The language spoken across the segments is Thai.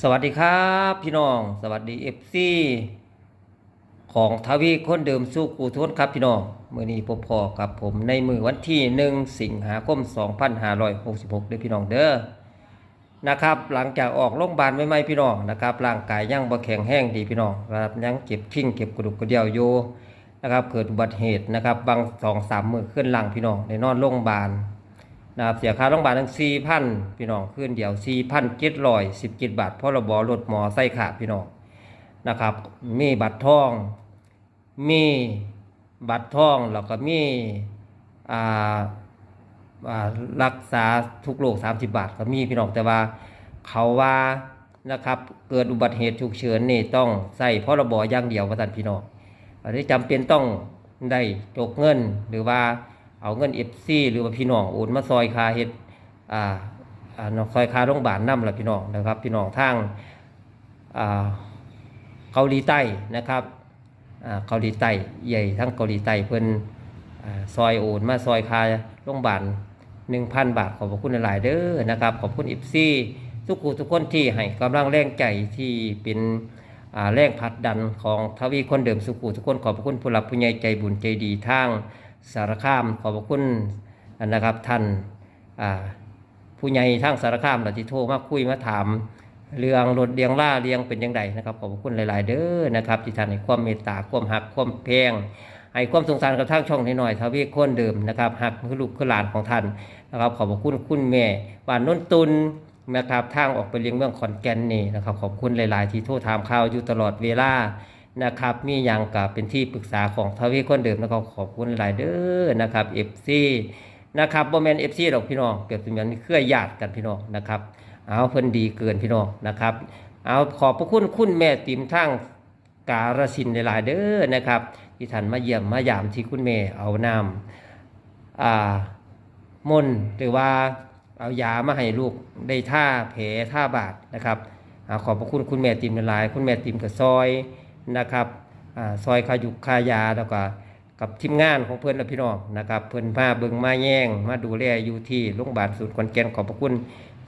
สวัสดีครับพี่น้อง สวัสดีเอฟซีของทวีคนเดิมสู้กูทุนครับพี่น้องเมื่อนี้พบพอกับผมในมือวันที่หนึ่งสิงหาคม 2566ด้อพี่น้องเด้อนะครับ หลังจากออกโรงพยาบาลใหม่ๆพี่น้องนะครับร่างกายยังบ่แข็งแห้งดีพี่น้องครับยังเจ็บขิ้งเก็บกระดูกกระเดี่ยวอยู่นะครับเกิดอุบัติเหตุนะครับบางสองสามมือขึ้นหลังพี่น้องในนอนโรงพยาบาล นะครับเสียค่าโรงพยาบาลทั้งสี่พันพี่น้องขึ้นเดียวสี่พันเจ็ดร้อยสิบเจ็ดบาทเพราะระบอรถหมอไส้ขาพี่น้องนะครับ มีบัตรทอง มีบัตรทองแล้วก็มีอ่ารักษาทุกโรคสามสิบบาทก็มีพี่น้องแต่ว่าเขาว่านะครับเกิดอุบัติเหตุฉุกเฉินนี่ต้องใส่พรบอย่างเดียวว่าท่านพี่น้องอันนี้จำเป็นต้องได้จกเงินหรือว่า เอาเงินเอฟซีหรือว่าพี่น้องโอนมาซอยคาเฮ็ดอ่าอ่าซอยคาโรงพยาบาลนำละพี่น้องนะครับ พี่น้องทางอ่าเกาหลีใต้นะครับอ่าเกาหลีใต้ใหญ่ทั้งเกาหลีใต้เพิ่นอ่าซอยโอนมาซอยคาโรงพยาบาล1,000บาทขอบคุณหลายๆเด้อนะครับขอบคุณเอฟซีทุกคนทุกคนที่ให้กำลังแรงใจที่เป็นแรงผลักดันของทวีคนเดิมสุขุทุกคนขอบคุณผู้หลักผู้ใหญ่ใจบุญใจดีทาง สารคาม ขอบพระคุณนะครับท่านผู้ใหญ่ทางสารคามเราที่โทรมาคุยมาถาม เรื่องรถเลียงล่าเลียงเป็นยังไงนะครับขอบพระคุณหลาย ๆ เด้อนะครับที่ท่านให้ความเมตตาความหักความแพงให้ความสงสารกับทางช่องนิดหน่อยทวีคนเดิมนะครับหักคือลูกคือหลานของท่านนะครับขอบพระคุณคุณแม่บ้านน้นตุนนะครับทางออกไปเลี้ยงเมืองขอนแก่นนี่นะครับขอบคุณหลาย ๆ ที่โทรถามข่าวอยู่ตลอดเวลา นะครับมีอย่างกับเป็นที่ปรึกษาของทวีคนเดิมนะครับขอบคุณหลายเด้อนะครับเอฟซีนะครับโบแมนเอฟซีดอกพี่น้องเกิดเป็นเหมือนเครือญาติกันพี่น้องนะครับเอาเพิ่นดีเกินพี่น้องนะครับเอาขอบพระคุณคุณแม่ติมทั้งการสินหลาย ๆ เด้อนะครับ ที่ท่านมาเยี่ยมมายามที่คุณแม่เอาน้ำอ่ามนหรือว่าเอายามาให้ลูกได้ท่าแผลท่าบาดนะครับอาขอบพระคุณคุณแม่ติมหลาย คุณแม่ติมกับซอย นะครับอซอยขายุกขายาแล้วก็กับทีมงานของเพื่อนและพี่น้องนะครับ เพื่อนมาเบิงมาแย่งมาดูแลอยู่ที่โรงพยาบาลสูตรขอนแก่นขอบพระคุณ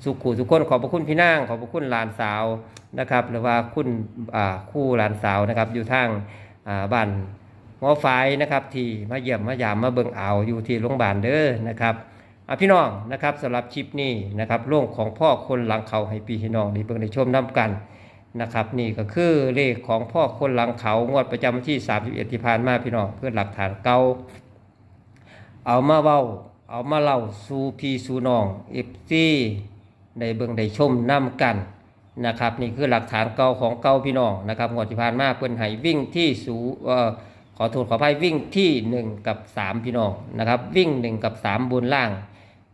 สุขุทุกคนขอบพระคุณพี่นางขอบพระคุณหลานสาวนะครับ หรือว่าคุณคู่หลานสาวนะครับ อยู่ทางบ้านหัวฝายนะครับ ที่มาเยี่ยมมายามมาเบิงเอาอยู่ที่โรงพยาบาลเด้อนะครับพี่น้องนะครับสำหรับคลิปนี้นะครับโรงของพ่อคนหลังเขาให้พี่พี่น้องได้เบิ่งได้ชมน้กัน นะครับนี่ก็คือเลขของพ่อคนหลังเขางวดประจำวันที่ 31ที่ผ่านมาพี่น้องเพื่อหลักฐานเก่าเอามาเว้า เอามาเล่าสู่พี่สู่น้องเอฟซีได้เบิ่งได้ชมนํกันนะครับนี่คือหลักฐานเก่าของเก่าพี่น้องนะครับงวดที่ผ่านมาเพิ่นให้วิ่งที่สูเอ่อขอโทษขออภัยวิ่งที่ 1 กับ 3 พี่น้องนะครับวิ่ง 1 กับ 3 บนล่าง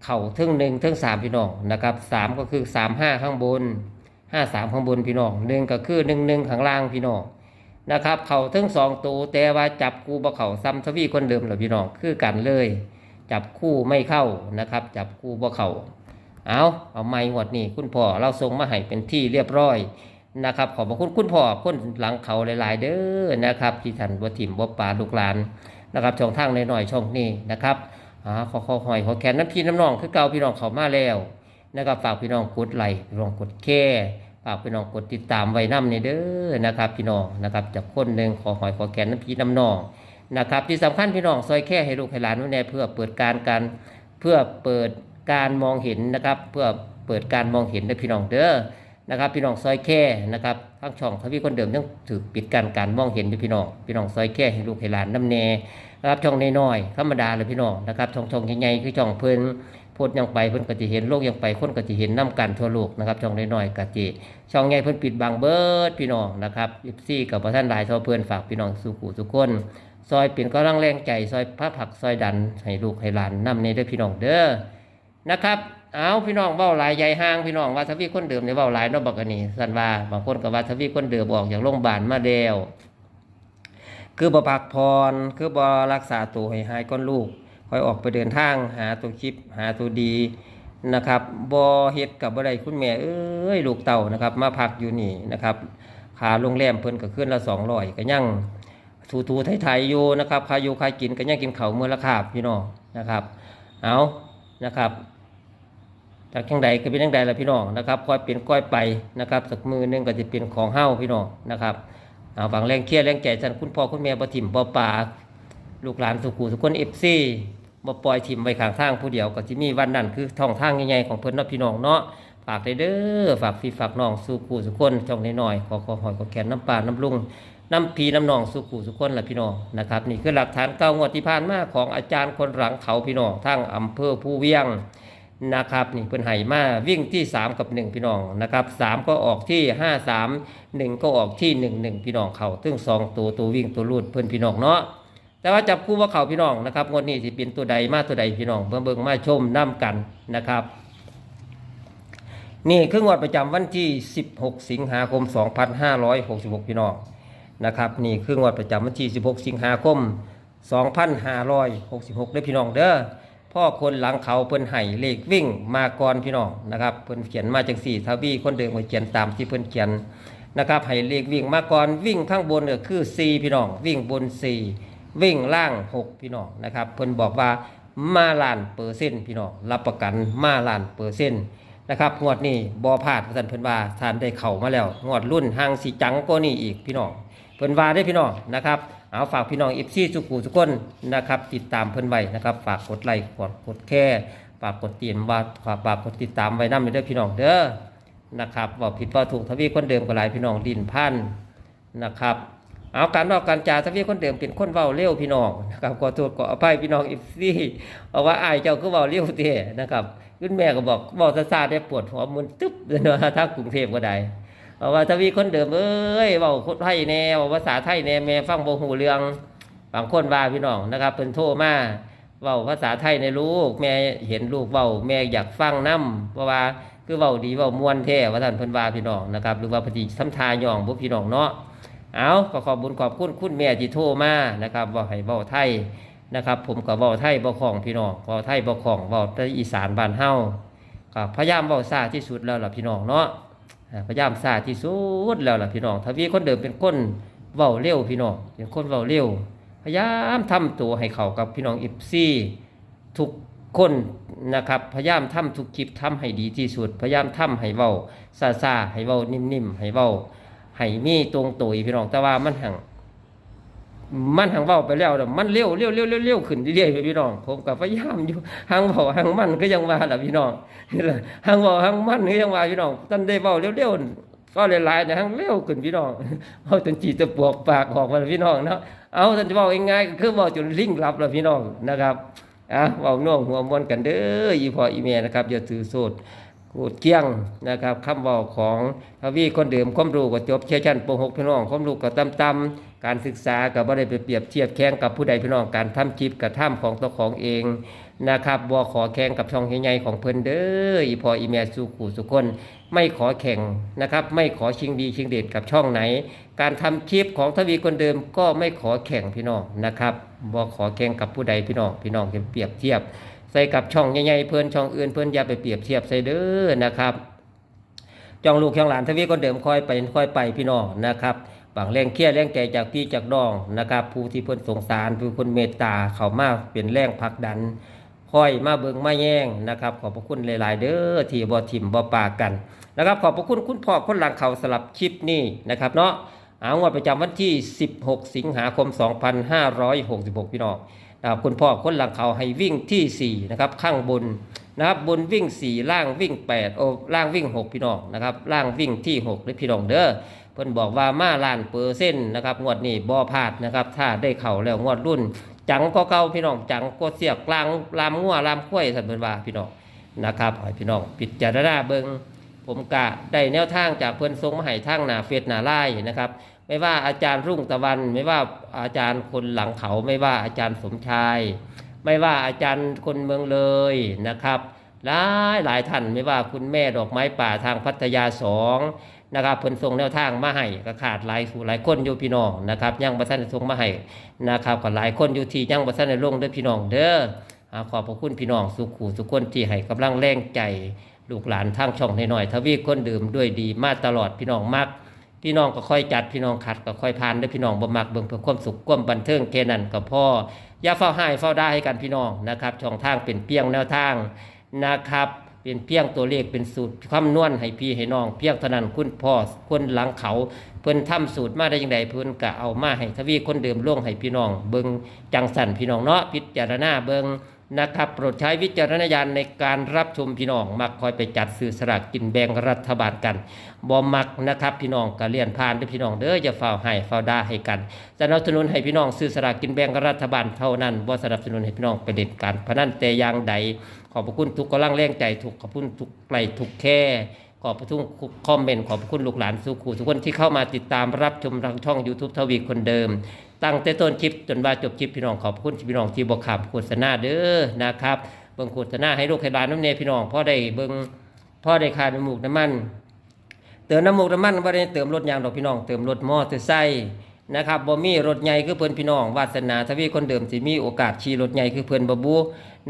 เข่าทึ่งหนึ่งทึ่งสามพี่น้องนะครับสามก็คือสามห้าข้างบน ห้าสามข้างบนพี่น้องหนึ่งก็คือหนึ่งหนึ่งข้างล่างพี่น้องนะครับ เข่าทั้งสองตัวแต่ว่าจับคู่บ่เข่าซ้ำทวีคนเดิมเหรอพี่น้องคือกันเลย จับคู่ไม่เข้านะครับ จับคู่บ่เข่าเอาเอาไม้หวดนี่คุณพ่อเราส่งมาให้เป็นที่เรียบร้อยนะครับ ขอบพระคุณคุณพ่อคนหลังเขาหลาย ๆ เด้อนะครับ ที่ท่านบ่ถิ่มบ่ปลาลูกหลานนะครับช่องทางน้อยๆช่องนี้นะครับอ่าขอขอหอยขอแขนน้ำพี่น้ำน้องคือเก่าพี่น้องเขามาแล้ว นะครับฝากพี่น้องกดไลค์พี่น้องกดแค่ฝากพี่น้องกดติดตามไว้น้ำในเด้อนะครับพี่น้องนะครับจากคนหนึ่งขอหอยขอแกนน้ำพีน้ำนองนะครับที่สำคัญพี่น้องซอยแค่ให้ลูกให้หลานไว้แน่เพื่อเปิดการการเพื่อเปิดการมองเห็นนะครับ เพื่อเปิดการมองเห็นในพี่น้องเด้อนะครับ พี่น้องซอยแค่นะครับทั้งช่องทวีคนเดิมต้องถือปิดการการมองเห็นด้วยพี่น้องพี่น้องซอยแค่ให้ลูกให้หลานน้ำแน่นะครับช่องน้อยๆธรรมดาเลยพี่น้องนะครับช่องช่องใหญ่ๆคือช่องเพิ่น พดยังไปเพิ่นก็จะเห็นโลกยังไปคนก็จะเห็นน้กันทั่วโลกนะครับช่องน้อยๆกะจิช่องใหญ่เพิ่นปิดบังเบิดพี่น้องนะครับยิบซี่กับพระท่านหลายทอเพื่อนฝากพี่น้องสู่ขู่ทุกคนซอยเปลี่ยนก็ร่างแรงใจซอยพระผักซอยดันให้ลูกให้หลานนำในเด้อพี่น้องเด้อนะครับเอาพี่น้องเว้าหลายใหญ่ห้างพี่น้องว่าทวีคนเดิมในเว้าหลายนาะบักอันนี้สันว่าบางคนก็ว่าทวีคนเดิมออกจากโรงพยาบาลมาแล้วคือบ่พักพรคือบ่รักษาตัวให้หายก้อนลูก คอยออกไปเดินทาง หาตัวคลิปหาตัวดีนะครับบอเฮ็ดกับบ่ได้คุณแม่เอ้ยลูกเต่านะครับ มาพักอยู่นี่นะครับขาโรงแรมเพิ่นก็ขึ้นละสองร้อยก็ยังถูถูไทยไทยๆอยู่นะครับครอยู่ครกินก็ยังกินเขาเมื่อละคาบพี่น้องนะครับเอานะครับจากจังใดก็เป็นจังใดละพี่น้องนะครับค่อยเป็นค่อยไปนะครับสักมือนึงก็จะเป็นของเฮาพี่น้องนะครับเอาฝังแรงเครียดแรงใจสันคุณพ่อคุณแม่บ่ถิ่มบ่ป่าลูกหลานสุขุสุคน FC บ่ปล่อยถิ่มไว้ข้างทางผู้เดียวก็สิมีวันนั้นคือท่องทางใหญ่ๆของเพิ่นเนาะพี่น้องเนาะฝากเด้อฝากพี่ฝากน้องสุขุสุคนช่องน้อยๆขอขอหอยขอแขนน้ำปลาน้ำลุงน้ำพีน้ำนองสุขุสุขคนละพี่น้องนะครับนี่คือหลักฐานเก้างวดที่ผ่านมาของอาจารย์คนหลังเขาพี่น้องทั้งอำเภอผู้เวียงนะครับนี่เพิ่นไห่มาวิ่งที่ 3 กับ 1 พี่น้องนะครับ3ก็ออกที่ 5 3 1 ก็ออกที่ 1 1 พี่น้องเขาซึ่ง2ตัวตัววิ่งตัวรูดเพิ่นพี่น้องเนาะ แต่ว่าจับคู่ว่าเขาพี่น้องนะครับงวดนี้สิเป็นตัวใดมาตัวใดพี่น้องเบิ่งเบิ่งมาชมน้ำกันนะครับ นี่คืองวดประจำวันที่ 16 สิงหาคม 2566 พี่น้องนะครับนี่คืองวดประจำวันที่ 16 สิงหาคม 2566ได้อพี่น้องเด้อพ่อคนหลังเขาเพิ่นไห้เลขวิ่งมาก่อนพี่น้องนะครับเพิ่นเขียนมาจังสี่ทวีคนเดิมมาเขียนตามที่เพิ่นเขียนนะครับให้เลขวิ่งมาก่อนวิ่งข้างบนก็คือ 4 พี่น้องวิ่งบน 4 วิ่งล่าง6พี่น้องนะครับเพิ่นบอกว่ามาล้านเปอร์เซ็นต์พี่น้องรับประกันมาล้านเปอร์เซ็นต์นะครับงวดนี้บ่พลาดท่านเพิ่นว่าท่านได้เข้ามาแล้วงวดรุ่นห่างสีจังก็นี่อีกพี่น้องเพิ่นว่าได้พี่น้องนะครับเอาฝากพี่น้องอิฟซี่สุกูทุกนนะครับติดตามเพิ่นไว้นะครับฝากกดไลค์กดกดแค่ฝากกดติดว่าฝากฝากกดติดตามไว้นำเด้อพี่น้องเด้อนะครับว่าผิดว่าถูกทวีคนเดิมก็หลายพี่น้องดินพันนะครับ เอาการนอกการจาทวีคนเดิมเป็นคนเว้าเร็วพี่น้องนะครับขอโทษขออภัยพี่น้องอิฟซี่เอาว่าอายเจ้าคือเว้าเร็วเด้นะครับคุณแม่ก็บอกเว้าซาได้ปวดหัวมึนตึ๊บเลยเนาะถ้ากรุงเทพก็ได้เอาว่าทวีคนเดิมเอ้ยเว้าคนไทยแน่เว้าภาษาไทยแน่แม่ฟังบ่ฮู้เรื่องบางคนว่าพี่น้องนะครับเพิ่นโทรมาเว้าภาษาไทยในลูก แม่เห็นลูกเว้าแม่อยากฟังนํเพราะว่าคือเว้าดีเว้าม่วนแท้ว่าท่านเพิ่นว่าพี่น้องนะครับหรือว่าพอดีทำทายองบ่พี่น้องเนาะ เอาก็ขอบบุญขอบคุณคุณแม่ที่โทรมานะครับว้าให้เว้าไทยนะครับ ผมก็เว้าไทยบ่คล่องพี่น้องเว้าไทยบ่คล่องเว้าแต่อีสานบ้านเฮาก็พยายามเว้าซ่าที่สุดแล้วล่ะพี่น้องเนาะพยายามสาที่สุดแล้วล่ะพี่น้องทวีคนเดิมเป็นคนเว้าเร็วพี่น้องเป็นคนเว้าเร็วพยายามทำตัวให้เขากับพี่น้องอิฟซี่ทุกคนนะครับพยายามทำทุกคลิปทำให้ดีที่สุด พยายามทำให้เว้าซาซาๆให้เว้านิ่มๆให้เว้า ให้มีตรงตัวพี่น้องแต่ว่ามันหังมันหังเว้าไปแล้วนะมันเร็วเร็วเร็วเร็วเร็วขึ้นเรื่อยๆพี่น้อง ผมก็พยายามอยู่หังเว้าหังมันก็ยังว่าล่ะพี่น้องหังเว่าหังมันนี่ยังว่าพี่น้องท่านได้เว้าเร็วๆก็หลายนะหังเร็วขึ้นพี่น้องเอาจนจีตะปวกปากออกมาพี่น้องเนาะเอาท่านจะเว้าง่ายๆก็คือเว้าจนลิงหลับแล้วพี่น้องนะครับอะเว้าน่วงหัวมวนกันเด้ออีพ่ออีแม่นะครับอย่าถือโทษโกรธเกี้ยงนะครับคำเว้าของทวีคนเดิมความรู้ก็จบเชี่ยชั้นป .6 พี่น้องความรู้ก็ต่ำการศึกษาก็บ่ได้ไปเปรียบเทียบแข่งกับผู้ใดพี่น้องการทำคลิปกับท่ำของตัวของเองนะครับบัวขอแข่งกับช่องใหญ่ๆของเพิ่นเด้ออีพออีเมลสุขูสุคน ไม่ขอแข่งนะครับ ไม่ขอชิงดีชิงเด็ดกับช่องไหน การทำคลิปของทวีคนเดิมก็ไม่ขอแข่งพี่น้องนะครับบัวขอแข่งกับผู้ใดพี่น้องพี่น้องจะเปรียบเทียบ ใส่กับช่องใหญ่ๆเพิ่อนช่องอื่นเพิ่อนอย่าไปเปรียบเทียบใส่เด้อนะครับจองลูกจองหลานทวีคนเดิมคอยไปคอยไปพี่น้องนะครับบางแรงเครียดแรงใจจากพี่จากน้องนะครับ ผู้ที่เพิ่อนสงสารผู้คนเมตตาเขามาเป็นแรงผลักดันคอยมาเบิงมาแย่งนะครับ ขอบพระคุณหลาย ๆ เด้อที่บ่ทิมบ่ปากันนะครับ ขอบพระคุณคุณพ่อคนหลังเขาสลับคลิปนี้นะครับเนาะเอางวดประจำวันที่ 16 สิงหาคม 2566 พี่น้อง นะครับคุณพ่อคนหลังเขาให้วิ่งที่4นะครับข้างบนนะครับบนวิ่ง 4 ล่างวิ่ง8โอ้ล่างวิ่ง 6 พี่น้องนะครับล่างวิ่งที่6เลยพี่น้องเด้อเพิ่นบอกว่ามาล้านเปอร์เซ็นต์นะครับงวดนี้บ่พลาดนะครับถ้าได้เข่าแล้วงวดรุ่น จังก็เก่าพี่น้องจังก็เสียกลางลามงัวลามข้วยสันเพิ่นว่าพี่น้องนะครับให้พี่น้องปิดจารณาเบิงผมกะได้แนวทางจากเพิ่นทรงมาให้ทางหนาเฟซหนาไลน์นะครับ ไม่ว่าอาจารย์รุ่งตะวัน ไม่ว่าอาจารย์คนหลังเขา ไม่ว่าอาจารย์สมชาย ไม่ว่าอาจารย์คนเมืองเลยนะครับหลายหลายท่านไม่ว่าคุณแม่ดอกไม้ป่าทางพัทยาสองนะครับเพิ่นส่งแนวทางมาให้ก็ขาดหลายสู่หลายคนอยู่พี่น้องนะครับยังบ่ทันได้ส่งมาให้นะครับก็หลายคนอยู่ที่ยังบ่ทันได้ลงเด้อพี่น้องเด้ออ่าขอบพระคุณพี่น้องสุขูสุกคนที่ให้กำลังแรงใจลูกหลานทางช่องให้หน่อยทวีคนดื่มด้วยดีมาตลอดพี่น้องมัก พี่น้องก็ค่อยจัดพี่น้องขัดก็ค่อยผ่านด้อพี่น้องบ่มักเบิ่งเพื่อความสุขความบันเทิงแค่นั้นก็พออย่าเฝ้าให้เฝ้าได้ให้กันพี่น้องนะครับช่องทางเป็นเพียงแนวทางนะครับ เป็นเพียงตัวเลขเป็นสูตรคำนวณให้พี่ให้น้อง เพียงเท่านั้นคุณพ่อคนหลังเขาเพิ่นทำสูตรมาได้ยังไงเพิ่นก็เอามาให้ทวีคนเดิมล่วงให้พี่น้อง เบิงจังสันพี่น้องเนาะพิจารณาเบิง นะครับโปรดใช้วิจารณญาณในการรับชมพี่น้อง มักคอยไปจัดซื้อสลากกินแบ่งรัฐบาลกันบ่มักนะครับพี่น้องก็เลียนผ่านด้อพี่น้องเด้ออย่าฝ่าให้ฝ่าด่าให้กันสนับสนุนให้พี่น้องซื้อสลากกินแบ่งรัฐบาลเท่านั้นบ่สนับสนุนให้พี่น้องไปเล่นการพนันแต่อย่างใดขอบพระคุณทุกกำลังแรงใจทุกขอบคุณทุกไกลทุกแค่ ขอบพระคุณคอมเมนต์ขอบพระคุณลูกหลานสุขูทุกคนที่เข้ามาติดตามรับชมทางช่อง YouTube ทวีคนเดิม ตั้งแต่ต้นคลิปจนว่าจบคลิปพี่น้องขอบคุณพี่น้องที่บอกขับโฆษณาเด้อนะครับเบิ่งโฆษณาให้ลูกให้หลานน้ำเนยพี่น้องพ่อได้เบิ่งพ่อได้คาน้ำมูกน้ำมัน เติมน้ำมูกน้ำมันบ่ได้เติมรถยางดอกพี่น้องเติมรถมอเตอร์ไซค์นะครับบ่มีรถใหญ่คือเพิ่นพี่น้องวาสนาทวีคนเดิมสิมีโอกาสขี่รถใหญ่คือเพิ่นบ่บู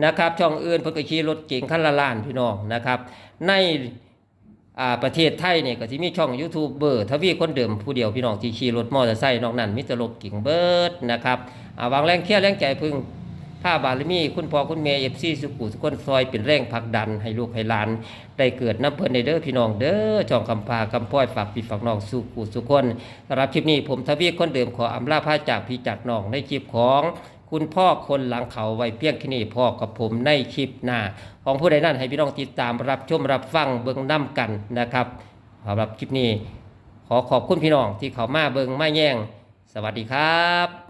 นะครับช่องอื่นเพิ่นก็ขี่รถเก๋งคันละล้านพี่น้องนะครับใน ประเทศไทยเนี่ยก็สิมีช่องยูทูบเบอร์ทวีคนเดิมผู้เดียวพี่น้องที่ขี่รถมอเตอร์ไซค์นอกนั้นมีแต่รถเก๋งเบิร์ดนะครับวางแรงเครียร์แรงใจพึ่งผ้าบารมีคุณพ่อคุณแม่เอฟซีสุขุสุคนซอยเป็นแรงผลักดันให้ลูกให้หลาน ได้เกิดน้ำเพิ่นในเด้อพี่น้องเด้อจองคำพาคำพ้อยฝากปีฝากน้องสุขุสุคนสำหรับคลิปนี้ผมทวีคนเดิมขออำลาพาจากพี่จากน้องในคลิปของ คุณพ่อคนหลังเขาไว้เพียงแค่นี้พ่อกับผมในคลิปหน้า ของผู้ใดนั่นให้พี่น้องติดตามรับชมรับฟังเบิ่งน้ำกันนะครับสำหรับคลิปนี้ ขอขอบคุณพี่น้องที่เขามาเบิ่งมาแย่ง สวัสดีครับ